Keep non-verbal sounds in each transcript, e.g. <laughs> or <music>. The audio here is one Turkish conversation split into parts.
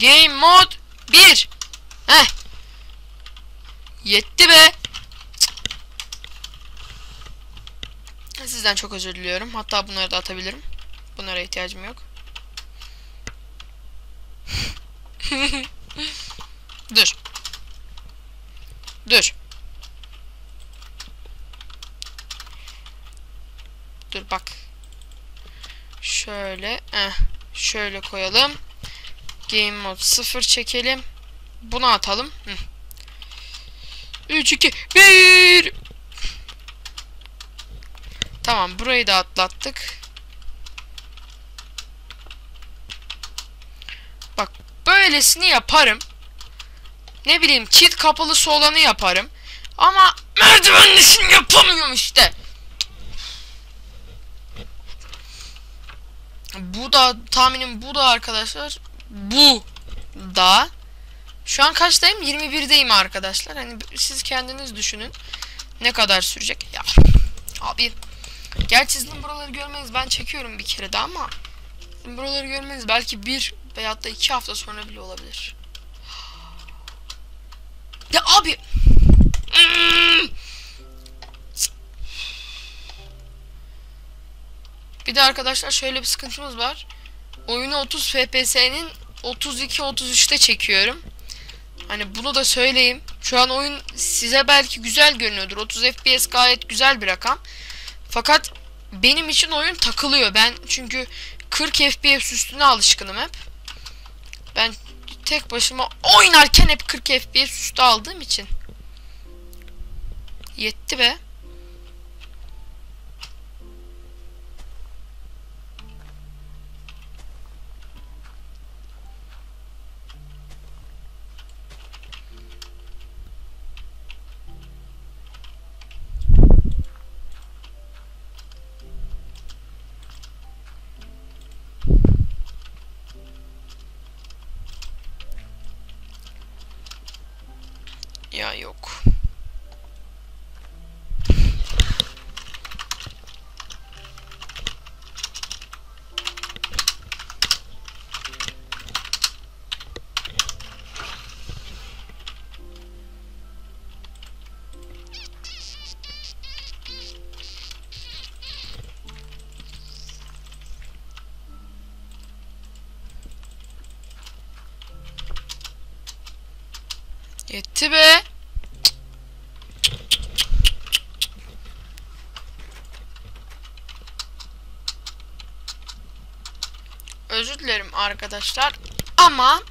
Game mod 1. Heh. Yetti be. Sizden çok özür diliyorum. Hatta bunları da atabilirim. Bunlara ihtiyacım yok. <laughs> Dur. Dur. Dur bak. Şöyle. Eh, şöyle koyalım. Game mode 0 çekelim. Bunu atalım. Hı. 3 2 1 Tamam burayı da atlattık. Bak böylesini yaparım. Ne bileyim çit kapalısı olanı yaparım. Ama merdivenlisini yapamıyorum işte. Bu da tahminim bu da arkadaşlar. Bu da. Şu an kaçtayım? 21'deyim arkadaşlar. Hani siz kendiniz düşünün. Ne kadar sürecek? Ya abi. Gerçi sizin buraları görmeniz ben çekiyorum bir kere daha ama buraları görmeniz belki bir veyahut da iki hafta sonra bile olabilir. Ya abi. Bir de arkadaşlar şöyle bir sıkıntımız var. Oyunu 30 FPS'nin 32-33'te çekiyorum. Hani bunu da söyleyeyim. Şu an oyun size belki güzel görünüyordur. 30 FPS gayet güzel bir rakam. Fakat benim için oyun takılıyor. Ben çünkü 40 FPS üstüne alışkınım hep. Ben tek başıma oynarken hep 40 FPS üstü aldığım için. Yetti be. Ya yok. Yetti be. Özür dilerim arkadaşlar ama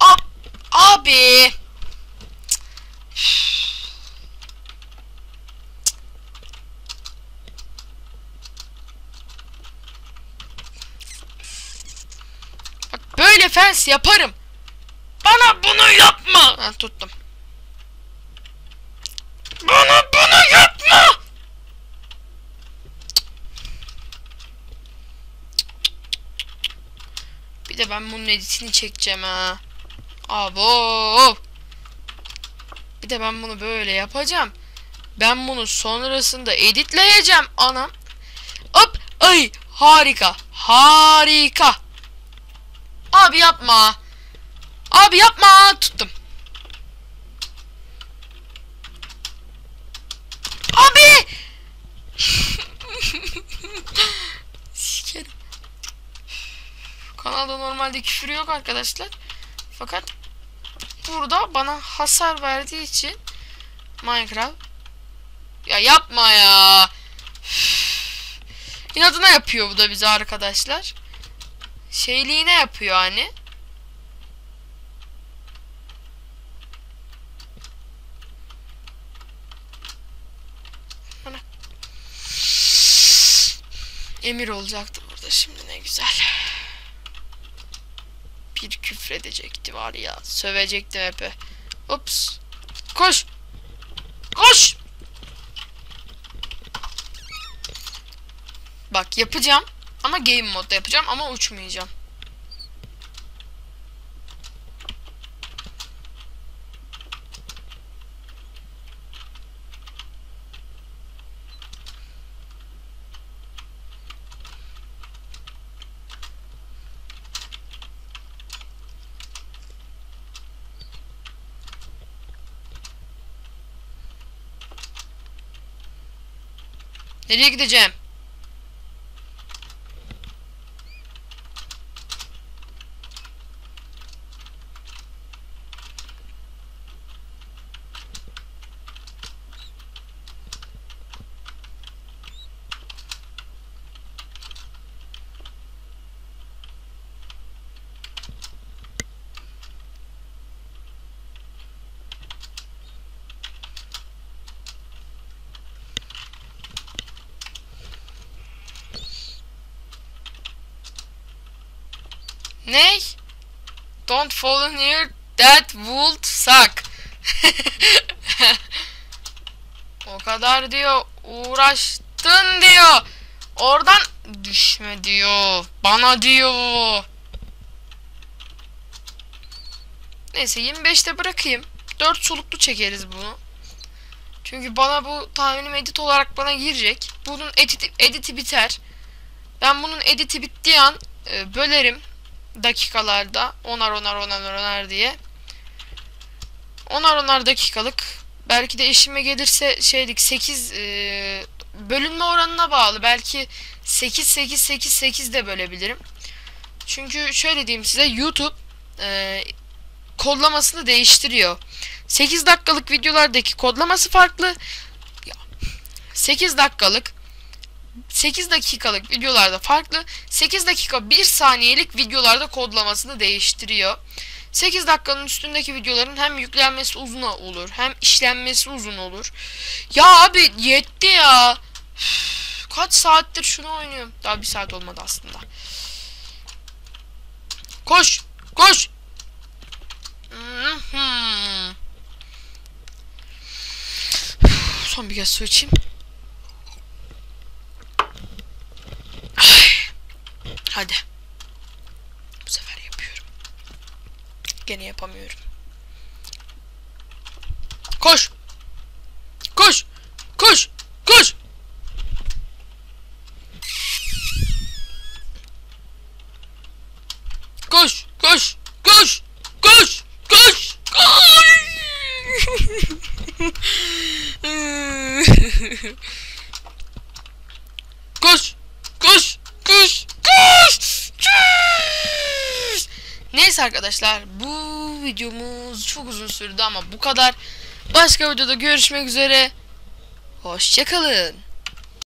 Ab abi Bak böyle fens yaparım. Bana bunu yapma. Ha, tuttum. Bana bunu yapma. Bir de ben bunun editini çekeceğim ha. Abo. Bir de ben bunu böyle yapacağım. Ben bunu sonrasında editleyeceğim anam. Hop. Ay harika. Harika. Abi yapma. Abi yapma. Tuttum. Abi. Normalde küfür yok arkadaşlar. Fakat burada bana hasar verdiği için Minecraft ya yapma ya. İnadına yapıyor bu da bize arkadaşlar. Şeyliğine yapıyor hani. Emir olacaktı burada şimdi ne güzel. Bir küfredecekti var ya. Sövecektim hep. Ups. Koş. Koş. Bak yapacağım. Ama game modda yapacağım ama uçmayacağım. Nereye gideceğim? Ne? Don't fall here. That would suck. <laughs> o kadar diyor uğraştın diyor. Oradan düşme diyor. Bana diyor. Neyse 25'te bırakayım. 4 soluklu çekeriz bunu. Çünkü bana bu tahminim edit olarak bana girecek. Bunun editi, editi biter. Ben bunun editi bittiği an e, bölerim dakikalarda onar onar onar onar diye. Onar onar dakikalık. Belki de işime gelirse şeylik 8 e, bölünme oranına bağlı. Belki 8 8 8 8 de bölebilirim. Çünkü şöyle diyeyim size YouTube e, kodlamasını değiştiriyor. 8 dakikalık videolardaki kodlaması farklı. 8 dakikalık 8 dakikalık videolarda farklı. 8 dakika 1 saniyelik videolarda kodlamasını değiştiriyor. 8 dakikanın üstündeki videoların hem yüklenmesi uzun olur hem işlenmesi uzun olur. Ya abi yetti ya. Kaç saattir şunu oynuyorum. Daha bir saat olmadı aslında. Koş. Koş. Son bir kez su içeyim. Hadi. Bu sefer yapıyorum. Gene yapamıyorum. Koş. Koş. Koş. Koş. Koş. Koş. Koş. Koş. Koş. Koş. Koş. Koş. Koş. Koş. Neyse arkadaşlar bu videomuz çok uzun sürdü ama bu kadar. Başka videoda görüşmek üzere. Hoşçakalın.